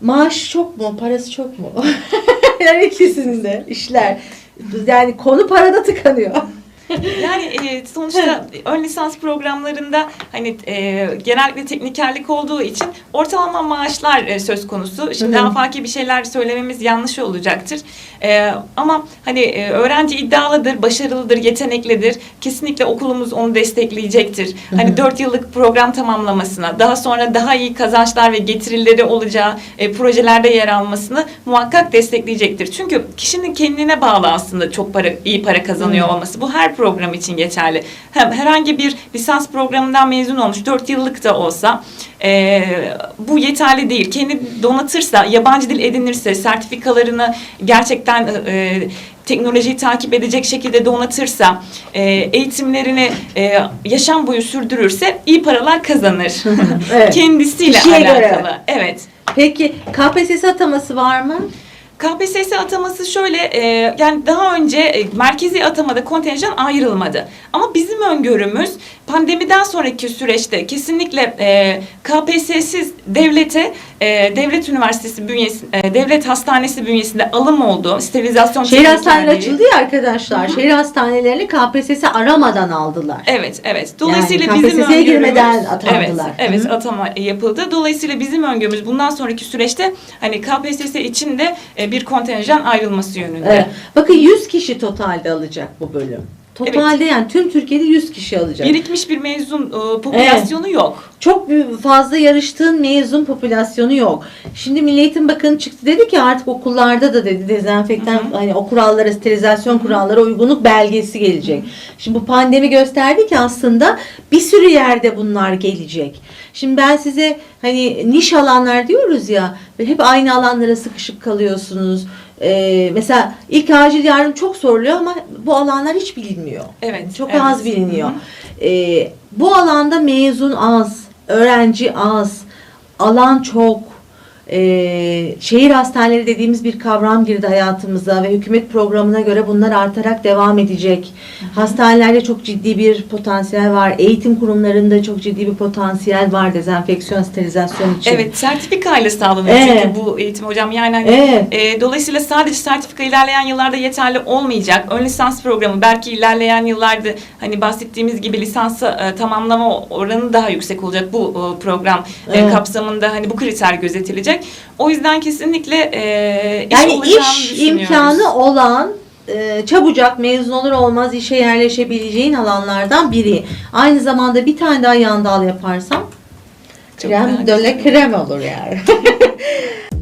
Maaş çok mu? Parası çok mu? yani ikisinin de işler. Yani konu parada tıkanıyor. Yani e, sonuçta ön lisans programlarında hani e, genellikle teknikerlik olduğu için ortalama maaşlar e, söz konusu. Şimdi hı. afaki bir şeyler söylememiz yanlış olacaktır. E, ama hani e, öğrenci iddialıdır, başarılıdır, yeteneklidir. Kesinlikle okulumuz onu destekleyecektir. Hani 4 yıllık program tamamlamasına, daha sonra daha iyi kazançlar ve getirileri olacağı e, projelerde yer almasını muhakkak destekleyecektir. Çünkü kişinin kendine bağlı aslında çok para iyi para kazanıyor olması. Bu her program için geçerli. Hem herhangi bir lisans programından mezun olmuş 4 yıllık da olsa e, bu yeterli değil. Kendi donatırsa, yabancı dil edinirse, sertifikalarını gerçekten e, teknolojiyi takip edecek şekilde donatırsa, e, eğitimlerini e, yaşam boyu sürdürürse iyi paralar kazanır. Evet. Kendisiyle Kişiye alakalı. göre. Evet. Peki KPSS ataması var mı? KPSS ataması şöyle e, yani daha önce e, merkezi atamada kontenjan ayrılmadı. Ama bizim öngörümüz pandemiden sonraki süreçte kesinlikle e, KPSS'siz devlete e, devlet üniversitesi bünyesinde e, devlet hastanesi bünyesinde alım oldu. Sterilizasyon Şehir hastaneleri açıldı ya arkadaşlar. Şehir hastanelerini KPSS aramadan aldılar. Evet, evet. Dolayısıyla Yani bizim öngörümüz girmeden atandılar. Evet, evet Hı hı. atama yapıldı. Dolayısıyla bizim öngörümüz bundan sonraki süreçte hani KPSS için de e, bir kontenjan ayrılması yönünde. Evet. Bakın 100 kişi totalde alacak bu bölüm. Totalde yani tüm Türkiye'de 100 kişi alacak. Birikmiş bir mezun e, popülasyonu yok. Çok fazla yarıştığın mezun popülasyonu yok. Şimdi Milli Eğitim Bakanı çıktı dedi ki artık okullarda da dedi dezenfektan Hı hı. hani o kurallara sterilizasyon kurallara uygunluk belgesi gelecek. Şimdi bu pandemi gösterdi ki aslında bir sürü yerde bunlar gelecek. Şimdi ben size hani niş alanlar diyoruz ya ve hep aynı alanlara sıkışıp kalıyorsunuz. Ee, mesela ilk acil yardım çok soruluyor ama bu alanlar hiç bilinmiyor. Evet. Çok evet. az biliniyor. Ee, bu alanda mezun az, öğrenci az, alan çok. Ee, şehir hastaneleri dediğimiz bir kavram girdi hayatımıza ve hükümet programına göre bunlar artarak devam edecek. Hastanelerde çok ciddi bir potansiyel var. Eğitim kurumlarında çok ciddi bir potansiyel var dezenfeksiyon, sterilizasyon için. Evet, sertifikayla sağlanıyor Evet. çünkü bu eğitim hocam. Yani hani, Evet. e, dolayısıyla sadece sertifika ilerleyen yıllarda yeterli olmayacak. Ön lisans programı belki ilerleyen yıllarda hani bahsettiğimiz gibi lisansı e, tamamlama oranı daha yüksek olacak bu e, program e, Evet. kapsamında hani bu kriter gözetilecek. O yüzden kesinlikle e, iş Yani iş imkanı olan e, çabucak mezun olur olmaz işe yerleşebileceğin alanlardan biri. Aynı zamanda bir tane daha yan dal yaparsam Çok krem döle krem olur yani.